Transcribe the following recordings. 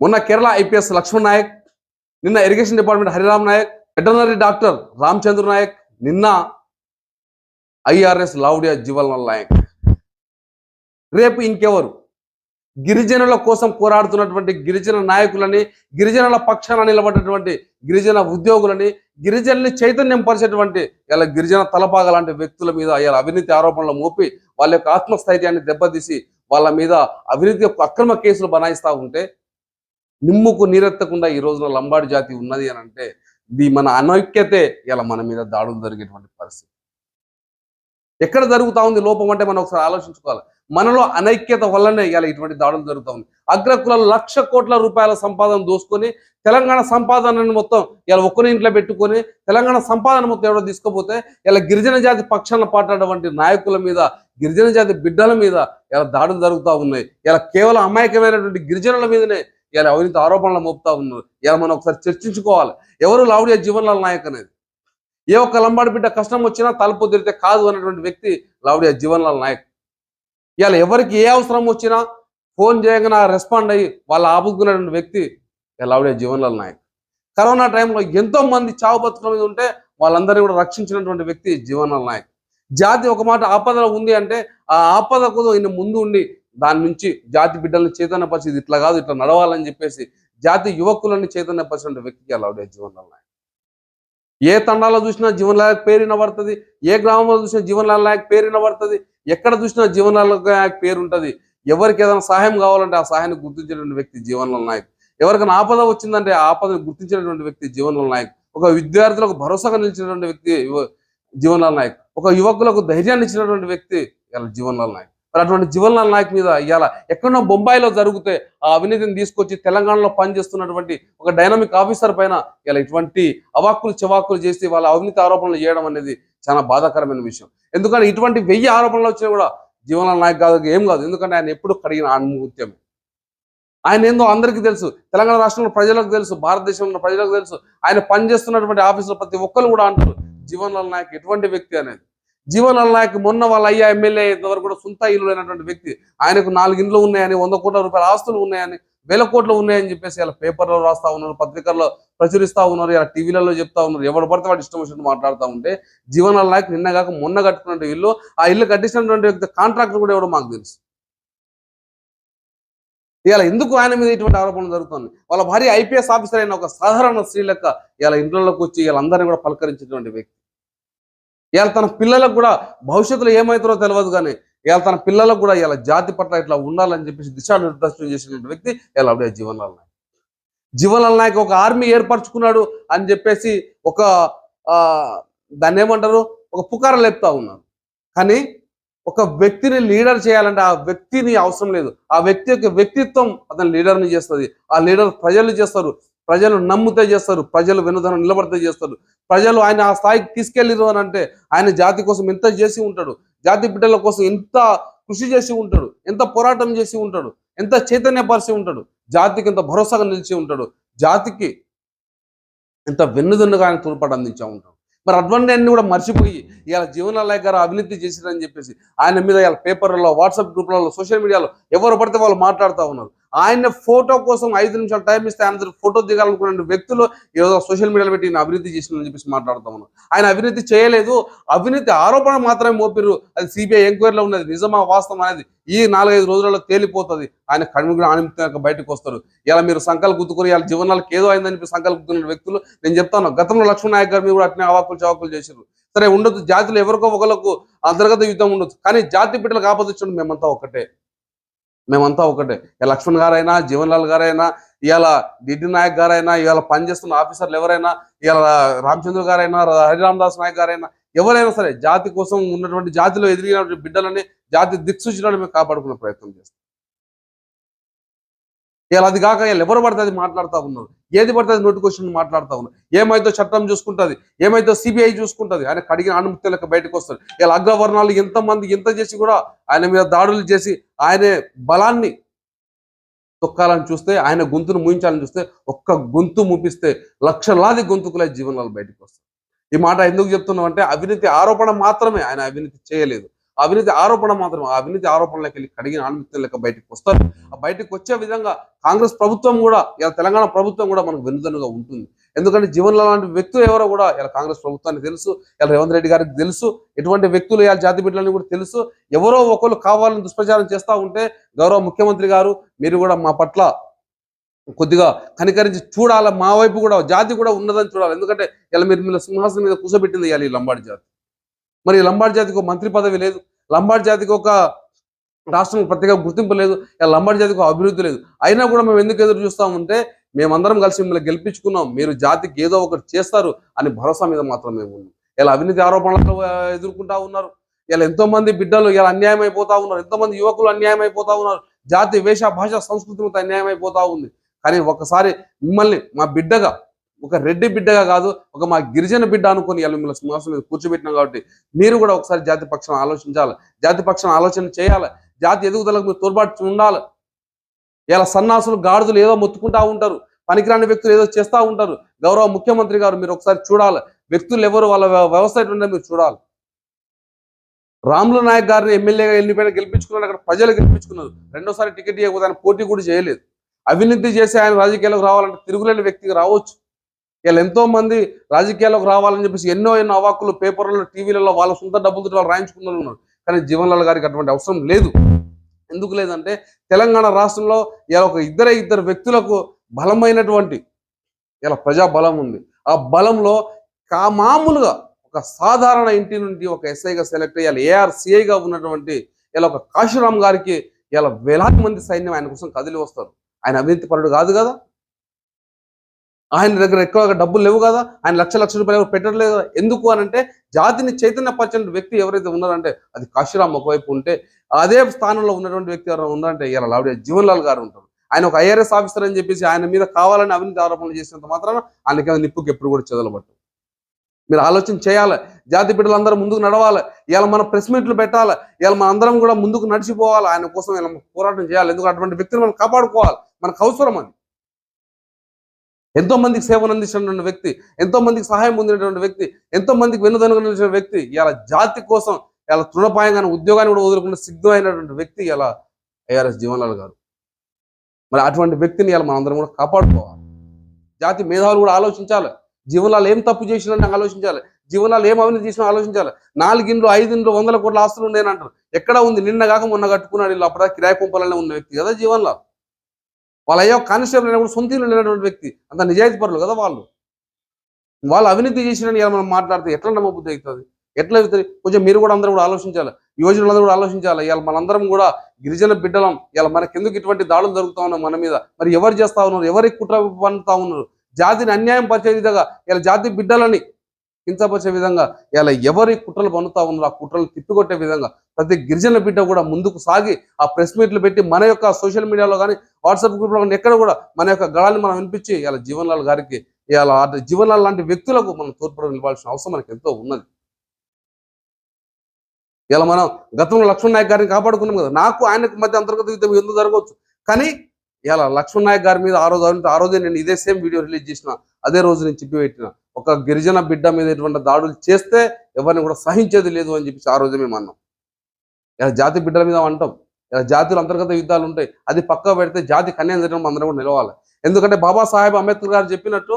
మొన్న కేరళ ఐపీఎస్ లక్ష్మణ్ నాయక్ నిన్న irrigation department Hariram Nayak veterinary doctor Ramachandra Nayak నిన్న ఐఆర్ఎస్ లావుడియా జీవన్ నాయక్. రేపు ఇంకెవరు? గిరిజనుల కోసం పోరాడుతున్నటువంటి గిరిజన నాయకులని గిరిజనుల పక్షాన నిలబడినటువంటి గిరిజన ఉద్యోగులని గిరిజనుల్ని చైతన్యం పరిచేటువంటి ఇలా గిరిజన తలపాగ లాంటి వ్యక్తుల మీద ఇలా అవినీతి ఆరోపణలు మోపి వాళ్ళ యొక్క ఆత్మస్థైర్యాన్ని దెబ్బతీసి వాళ్ళ మీద అవినీతి యొక్క అక్రమ కేసులు బనాయిస్తూ ఉంటే నిమ్ముకు నీరెత్తకుండా ఈ రోజున లంబాడి జాతి ఉన్నది అని అంటే ఇది మన అనైక్యతే ఇలా మన మీద దాడులు జరిగేటువంటి పరిస్థితి. ఎక్కడ జరుగుతా ఉంది లోపం అంటే మనం ఒకసారి ఆలోచించుకోవాలి. మనలో అనైక్యత వల్లనే ఇలా ఇటువంటి దాడులు జరుగుతూ ఉంది అగ్రకులాలు లక్ష కోట్ల రూపాయల సంపాదన దోసుకొని తెలంగాణ సంపాదనను మొత్తం ఇలా ఒక్కరి ఇంట్లో పెట్టుకొని తెలంగాణ సంపాదన మొత్తం ఎవడో తీసుకుపోతే ఇలా గిరిజన జాతి పక్షాన పాటటువంటి నాయకుల మీద గిరిజన జాతి బిడ్డల మీద ఇలా దాడులు జరుగుతూ ఉన్నాయి. ఇలా కేవలం అమాయకమైనటువంటి గిరిజనుల మీదనే ఇలా అవినీతి ఆరోపణలు మోపుతా ఉన్నారు ఇలా మనం ఒకసారి చర్చించుకోవాలి. ఎవరు లావుడియా జీవన్లాల్ నాయక్ అనేది? ఏ ఒక్క లంబాడి బిడ్డ కష్టం వచ్చినా తలుపు తిరితే కాదు అన్నటువంటి వ్యక్తి లావుడియా జీవన్లాల్ నాయక్. ఇవాళ ఎవరికి ఏ అవసరం వచ్చినా ఫోన్ చేయగానే రెస్పాండ్ అయ్యి వాళ్ళు ఆపుకున్నటువంటి వ్యక్తి లావుడియా జీవన్లాల్ నాయక్. కరోనా టైంలో ఎంతో మంది చావు బతుకుల మీద ఉంటే వాళ్ళందరినీ కూడా రక్షించినటువంటి వ్యక్తి జీవన్లాల్ నాయక్. జాతి ఒక మాట ఆపదలో ఉంది అంటే ఆ ఆపదకు ఈయన ముందు ఉండి దాని నుంచి జాతి బిడ్డలను చైతన్యపరిచి ఇది ఇట్లా కాదు ఇట్లా నడవాలని చెప్పేసి జాతి యువకులని చైతన్యపరిచిన వ్యక్తికి అలావుడే జీవన్లాల్ నాయక్. ఏ తండాలో చూసినా జీవన్లాల్ నాయక్ పేరు వినబడుతుంది ఏ గ్రామంలో చూసినా జీవన్లాల్ నాయక్ పేరు వినబడుతుంది ఎక్కడ చూసినా జీవన్లాల్ నాయక్ పేరు ఉంటుంది. ఎవరికి ఏదైనా సహాయం కావాలంటే ఆ సహాయాన్ని గుర్తించేటువంటి వ్యక్తి జీవన్లాల్ నాయక్. ఎవరికైనా ఆపద వచ్చిందంటే ఆ ఆపదను గుర్తించినటువంటి వ్యక్తి జీవన్లాల్ నాయక్. ఒక విద్యార్థులకు భరోసాగా నిలిచినటువంటి వ్యక్తి జీవనాల జీవన్లాల్ నాయక్. ఒక యువకులకు ధైర్యాన్ని ఇచ్చినటువంటి వ్యక్తి ఇలా జీవన్లాల్ నాయక్. మరి అటువంటి జీవన్లాల్ నాయక్ మీద ఇవాళ ఎక్కడో బొంబాయిలో జరిగితే ఆ అవినీతిని తీసుకొచ్చి తెలంగాణలో పనిచేస్తున్నటువంటి ఒక డైనమిక్ ఆఫీసర్ పైన ఇలా ఇటువంటి అవాక్కులు చెవాక్కులు చేసి వాళ్ళ అవినీతి ఆరోపణలు చేయడం అనేది చాలా బాధాకరమైన విషయం. ఎందుకంటే ఇటువంటి వెయ్యి ఆరోపణలు వచ్చినా కూడా జీవన్లాల్ నాయక్ కాదు ఏం కాదు. ఎందుకంటే ఆయన ఎప్పుడు కడిగిన ఆణిముత్యమే ఆయన ఏందో అందరికీ తెలుసు. తెలంగాణ రాష్ట్రంలో ప్రజలకు తెలుసు. భారతదేశంలో ప్రజలకు తెలుసు. ఆయన పనిచేస్తున్నటువంటి ఆఫీసులు ప్రతి ఒక్కరు కూడా అంటారు జీవన్లాల్ నాయక్ ఎటువంటి వ్యక్తి అనేది? జీవనాల నాయక్ మొన్న వాళ్ళ అయ్యా ఎమ్మెల్యే వరకు కూడా సొంత ఇల్లు లేనటువంటి వ్యక్తి. ఆయనకు నాలుగు ఇండ్లు ఉన్నాయని వంద కోట్ల రూపాయల ఆస్తులు ఉన్నాయని వేల కోట్లు ఉన్నాయని చెప్పేసి ఇలా పేపర్లో రాస్తా ఉన్నారు పత్రికల్లో ప్రచురిస్తా ఉన్నారు ఇలా టీవీలలో చెప్తా ఉన్నారు. ఎవరు పడితే వాడు ఇష్టం వచ్చినట్టు మాట్లాడుతూ ఉంటే జీవనాల నాయక్ నిన్న కాక మొన్న కట్టుకున్న ఇల్లు ఆ ఇల్లు కట్టించినటువంటి వ్యక్తి కాంట్రాక్టర్ కూడా ఎవడో మాకు తెలుసు. ఇలా ఎందుకు ఆయన మీద ఇటువంటి ఆరోపణలు జరుగుతుంది వాళ్ళ భార్య ఐపీఎస్ ఆఫీసర్ అయిన ఒక సాధారణ స్త్రీ లెక్క ఇలా ఇంట్లోకి వచ్చి వీళ్ళందరినీ కూడా పలకరించినటువంటి వ్యక్తి. ఇవాళ తన పిల్లలకు కూడా భవిష్యత్తులో ఏమవుతారో తెలియదు కానీ ఇవాళ తన పిల్లలకు కూడా ఇలా జాతి పట్ల ఇట్లా ఉండాలని చెప్పేసి దిశానిర్దేశం చేసినటువంటి వ్యక్తి ఇలా అప్పుడే జీవన్లాల్ నాయక్. జీవన్లాల్ నాయక్ ఒక ఆర్మీ ఏర్పరచుకున్నాడు అని చెప్పేసి ఒక ఆ, దాన్ని ఏమంటారు? ఒక పుకార లేపుతా ఉన్నారు. కానీ ఒక వ్యక్తిని లీడర్ చేయాలంటే ఆ వ్యక్తిని అవసరం లేదు. ఆ వ్యక్తి యొక్క వ్యక్తిత్వం అతని లీడర్ని చేస్తుంది. ఆ లీడర్ ప్రజలు చేస్తారు. ప్రజలు నమ్ముతే చేస్తారు ప్రజలు వెనుదన నిలబడితే చేస్తారు. ప్రజలు ఆయన ఆ స్థాయికి తీసుకెళ్ళిరు అని అంటే ఆయన జాతి కోసం ఎంత చేసి ఉంటాడు జాతి బిడ్డల కోసం ఎంత కృషి చేసి ఉంటాడు ఎంత పోరాటం చేసి ఉంటాడు ఎంత చైతన్యపరిచి ఉంటాడు జాతికి ఎంత భరోసాగా నిలిచి ఉంటాడు జాతికి ఎంత వెన్నుదన్నుగా ఆయన తోడ్పాటు అందించా ఉంటాడు. మరి అటువంటి అన్ని కూడా మర్చిపోయి ఇలా జీవనాలయ గారు అవినీతి చేసిరని చెప్పేసి ఆయన మీద ఇలా పేపర్లలో వాట్సాప్ గ్రూప్లలో సోషల్ మీడియాలో ఎవరు పడితే వాళ్ళు మాట్లాడుతూ ఉన్నారు. ఆయన ఫోటో కోసం ఐదు నిమిషాలు టైం ఇస్తే ఆయన ఫోటో దిగాలనుకున్న వ్యక్తులు ఏదో సోషల్ మీడియాలో పెట్టి ఈయన అభివృద్ధి చేసిందని చెప్పేసి మాట్లాడుతూ ఆయన అభివృద్ధి చేయలేదు. అవినీతి ఆరోపణ మాత్రమే మోపిరు అది సిబిఐ ఎంక్వైరీలో ఉన్నది. నిజమా వాస్తవం అనేది ఈ నాలుగైదు రోజులలో తేలిపోతుంది. ఆయన కడుగు ఆనిమితంగా బయటకు వస్తారు. ఇలా మీరు సంకల్ గుర్తుకుని ఇలా జీవనాలకు ఏదో అయిందని సంకల్ గుర్తున్న వ్యక్తులు నేను చెప్తాను. గతంలో లక్ష్మణ్ నాయక్ గారు మీరు కూడా అట్నే అవాకులు చవాకులు చేశారు సరే ఉండదు జాతిలో ఎవరికో ఒకరికి అంతర్గత యుద్ధం ఉండొచ్చు. కానీ జాతి బిడ్డలకు ఆపదించడం మేమంతా ఒకటే మేమంతా ఒకటే. లక్ష్మణ్ గారైనా జీవన్లాల్ గారైనా ఇవాళ డిడ్డి నాయక్ గారైనా ఇవాళ పనిచేస్తున్న ఆఫీసర్లు ఎవరైనా ఇవాళ రామచంద్ర గారైనా హరిరామ్ దాస్ నాయక్ గారైనా ఎవరైనా సరే జాతి కోసం ఉన్నటువంటి జాతిలో ఎదిగినటువంటి బిడ్డలని జాతి దిక్సూచనని మేము కాపాడుకునే ప్రయత్నం చేస్తాం. ఇలా అది కాక వీళ్ళు ఎవరు పడితే అది మాట్లాడుతూ ఉన్నారు. ఏది పడితే అది నోటికొచ్చిన మాట్లాడుతూ ఉన్నారు. ఏమైతే చట్టం చూసుకుంటుంది ఏమైతే సిబిఐ చూసుకుంటుంది ఆయన కడిగిన అనుమతులకు బయటకు వస్తారు. ఇలా అగ్రవర్ణాలు ఎంతమంది ఎంత చేసి కూడా ఆయన మీద దాడులు చేసి ఆయన బలాన్ని తొక్కాలని చూస్తే ఆయన గొంతును ముయించాలని చూస్తే ఒక్క గొంతు ముపిస్తే లక్షలాది గొంతుకులే జీవనాలు బయటకు వస్తాయి. ఈ మాట ఎందుకు చెప్తున్నాం అంటే అవినీతి ఆరోపణ మాత్రమే. ఆయన అవినీతి చేయలేదు. అవినీతి ఆరోపణ మాత్రం ఆ అవినీతి ఆరోపణలకు వెళ్ళి కడిగిన ఆత్మహత్య లెక్క బయటకు వస్తారు. ఆ బయటకు వచ్చే విధంగా కాంగ్రెస్ ప్రభుత్వం కూడా ఇలా తెలంగాణ ప్రభుత్వం కూడా మనకు వెనుదనుగా ఉంటుంది. ఎందుకంటే జీవన్ లాంటి వ్యక్తులు ఎవరో కూడా ఇలా కాంగ్రెస్ ప్రభుత్వానికి తెలుసు ఇలా రేవంత్ రెడ్డి గారికి తెలుసు ఎటువంటి వ్యక్తులు ఇలా జాతి బిడ్డలని కూడా తెలుసు. ఎవరో ఒకరు కావాలని దుష్ప్రచారం చేస్తూ ఉంటే గౌరవ ముఖ్యమంత్రి గారు మీరు కూడా మా పట్ల కొద్దిగా కనికరించి చూడాలి మా వైపు కూడా జాతి కూడా ఉన్నదని చూడాలి. ఎందుకంటే ఇలా మీరు మీరు సింహాసనం మీద కూర్చోబెట్టింది ఇవాళ ఈ లంబాడి జాతి. మరి ఈ లంబాడి జాతికి ఒక మంత్రి పదవి లేదు. లంబాడి జాతికి ఒక రాష్ట్రం ప్రత్యేక గుర్తింపు లేదు. ఇలా లంబాడి జాతికి అభివృద్ధి లేదు. అయినా కూడా మేము ఎందుకు ఎదురు చూస్తామంటే మేమందరం కలిసి మిమ్మల్ని గెలిపించుకున్నాం. మీరు జాతికి ఏదో ఒకటి చేస్తారు అని భరోసా మీద మాత్రం మేము ఉన్నాం. ఇలా అవినీతి ఆరోపణలు ఎదుర్కొంటా ఉన్నారు. ఇలా ఎంతో మంది బిడ్డలు ఇలా అన్యాయం అయిపోతా ఉన్నారు. ఎంతో మంది యువకులు అన్యాయం అయిపోతా ఉన్నారు. జాతి వేష భాష సంస్కృతి అన్యాయం అయిపోతా ఉంది. కానీ ఒకసారి మిమ్మల్ని మా బిడ్డగా ఒక రెడ్డి బిడ్డగా కాదు ఒక మా గిరిజన బిడ్డ అనుకొని ఇలా మిమ్మల్ని సింహాసనం మీద కూర్చోబెట్టినాం కాబట్టి మీరు కూడా ఒకసారి జాతి పక్షం ఆలోచించాలి. జాతి పక్షం ఆలోచన చేయాలి. జాతి ఎదుగుదలకు మీరు తోడ్పాటు ఉండాలి. ఇలా సన్నాసులు గాడిదలు ఏదో మొత్తుకుంటా ఉంటారు. పనికిరాని వ్యక్తులు ఏదో చేస్తూ ఉంటారు. గౌరవ ముఖ్యమంత్రి గారు మీరు ఒకసారి చూడాలి. వ్యక్తులు ఎవరు వాళ్ళ వ్యవస్థ ఎట్లుందో మీరు చూడాలి. రాములు నాయక్ గారిని ఎమ్మెల్యేగా ఎన్నికైనా గెలిపించుకున్నారు అక్కడ ప్రజలు గెలిపించుకున్నారు. రెండోసారి టికెట్ ఇవ్వకపోతే ఆయన పోటీ కూడా చేయలేదు. అవినీతి చేసి ఆయన రాజకీయాలకు రావాలంటే తిరుగులేని వ్యక్తికి రావచ్చు. వీళ్ళు ఎంతో మంది రాజకీయాల్లోకి రావాలని చెప్పేసి ఎన్నో ఎన్నో అవాకులు పేపర్లలో టీవీలలో వాళ్ళ సొంత డబ్బులతో వాళ్ళు రాయించుకున్న వాళ్ళు ఉన్నారు. కానీ జీవన్లాల్ గారికి అటువంటి అవసరం లేదు. ఎందుకు లేదంటే తెలంగాణ రాష్ట్రంలో ఇలా ఒక ఇద్దరే ఇద్దరు వ్యక్తులకు బలమైనటువంటి ఇలా ప్రజా బలం ఉంది. ఆ బలంలో కా మామూలుగా ఒక సాధారణ ఇంటి నుండి ఒక ఎస్ఐగా సెలెక్ట్ అయ్యాలి ఏఆర్సీఐగా ఉన్నటువంటి ఇలా ఒక కాశీరామ్ గారికి ఇలా వేలాది మంది సైన్యం ఆయన కోసం కదిలి వస్తారు. ఆయన అవినీతి పరుడు కాదు కదా? ఆయన దగ్గర ఎక్కువగా డబ్బులు లేవు కదా ఆయన లక్ష లక్ష రూపాయలు ఎవరు పెట్టట్లేదు కదా. ఎందుకు అని అంటే జాతిని చైతన్యపరచిన వ్యక్తి ఎవరైతే ఉన్నారంటే అది కాశీరామ్ ఒకవైపు ఉంటే అదే స్థానంలో ఉన్నటువంటి వ్యక్తి ఎవరైనా ఉన్నారంటే ఇలా లావిడ జీవన్ లాల్ గారు ఉంటారు. ఆయన ఒక ఐఆర్ఎస్ ఆఫీసర్ అని చెప్పేసి ఆయన మీద కావాలని అవినీతి ఆరోపణలు చేసినంత మాత్రాన ఆయనకి నిప్పుకి ఎప్పుడు కూడా చెదలబట్టు మీరు ఆలోచన చేయాలి. జాతి బిడ్డలందరూ ముందుకు నడవాలి. ఇవాళ మన ప్రెస్ మీట్లు పెట్టాలి. ఇవాళ మన అందరం కూడా ముందుకు నడిచిపోవాలి. ఆయన కోసం ఇలా పోరాటం చేయాలి. ఎందుకంటే అటువంటి వ్యక్తిని మనం కాపాడుకోవాలి. మనకు అవసరం అది. ఎంతో మందికి సేవను అందించినటువంటి వ్యక్తి ఎంతో మందికి సహాయం పొందినటువంటి వ్యక్తి ఎంతో మందికి వెన్నుదనుకున్న వ్యక్తి ఇలా జాతి కోసం ఇలా తృణపాయంగా ఉద్యోగాన్ని కూడా వదులుకున్న సిద్ధమైనటువంటి వ్యక్తి ఇలా ఏఆర్ఎస్ జీవన్లాల్ గారు. మరి అటువంటి వ్యక్తిని ఇలా మనందరం కూడా కాపాడుకోవాలి. జాతి మేధావులు కూడా ఆలోచించాలి. జీవనాలు ఏం తప్పు చేసినా ఆలోచించాలి. జీవనాలు ఏం అవినీతి చేసినా ఆలోచించాలి. నాలుగిండ్లు ఐదిండ్లు వందల కోట్ల ఆస్తులు ఉన్నాయని అంటారు. ఎక్కడ ఉంది? నిన్న కాక మొన్న కట్టుకున్నాడు. వీళ్ళు అప్పుడే కిరాయి కుంపలనే ఉన్న వ్యక్తి కదా జీవన్లాల్. వాళ్ళ అయ్యో కానిస్టేబుల్ అయినప్పుడు సొంత ఇల్లు లేనటువంటి వ్యక్తి. అంత నిజాయితీ పరులు కదా వాళ్ళు. వాళ్ళు అవినీతి చేసిన ఇలా మనం మాట్లాడితే ఎట్లా నమ్మబుద్ధి అవుతుంది? ఎట్లా అవుతుంది? కొంచెం మీరు కూడా అందరూ కూడా ఆలోచించాలి. యువజనులందరూ కూడా ఆలోచించాలి. ఇవాళ మనందరం కూడా గిరిజన బిడ్డలం. ఇవాళ మనకి ఎందుకు ఇటువంటి దాడులు జరుగుతా ఉన్నాయి మన మీద? మరి ఎవరు చేస్తా ఉన్నారు? ఎవరికి కుట్ర పన్నుతా ఉన్నారు? జాతిని అన్యాయం పరిచే విధంగా ఇలా జాతి బిడ్డలని కించపరిచే విధంగా ఇలా ఎవరి కుట్రలు పన్నుతా ఉన్నారో ఆ కుట్రలు తిప్పికొట్టే విధంగా ప్రతి గిరిజన బిడ్డ కూడా ముందుకు సాగి ఆ ప్రెస్ మీట్లు పెట్టి మన యొక్క సోషల్ మీడియాలో కానీ వాట్సాప్ గ్రూప్లో కానీ ఎక్కడ కూడా మన యొక్క గళాన్ని మనం వినిపించి ఇలా జీవన్లాల్ గారికి ఇలా జీవన్లాల్ లాంటి వ్యక్తులకు మనం తోడ్పడి నిలవాల్సిన అవసరం మనకి ఎంతో ఉన్నది. ఇలా మనం గతంలో లక్ష్మణ్ నాయక్ గారిని కాపాడుకున్నాం కదా నాకు ఆయనకు మధ్య అంతర్గత యుద్ధం ఎందుకు జరగవచ్చు? కానీ ఇలా లక్ష్మణ్ నాయక్ గారి మీద ఆ రోజు ఆ రోజే నేను ఇదే సేమ్ వీడియో రిలీజ్ చేసిన అదే రోజు నేను చెప్పి పెట్టిన ఒక గిరిజన బిడ్డ మీద ఇటువంటి దాడులు చేస్తే ఎవరిని కూడా సహించేది లేదు అని చెప్పేసి ఆ రోజు మేము అన్నాం. ఇలా జాతి బిడ్డల మీద అంటాం. ఇలా జాతుల అంతర్గత యుద్ధాలు ఉంటాయి. అది పక్క పెడితే జాతి కన్యాయం చేయడం అందరం కూడా నిలవాలి. ఎందుకంటే బాబాసాహెబ్ అంబేద్కర్ గారు చెప్పినట్టు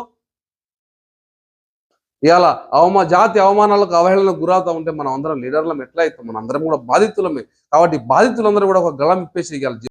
ఇవాళ అవమా జాతి అవమానాలకు అవహేళనకు గురవుతా ఉంటే మనం అందరం లీడర్లం. ఎట్లా అవుతాం మన అందరం కూడా బాధితులమే. కాబట్టి బాధితులందరూ కూడా ఒక గళం ఇప్పేసి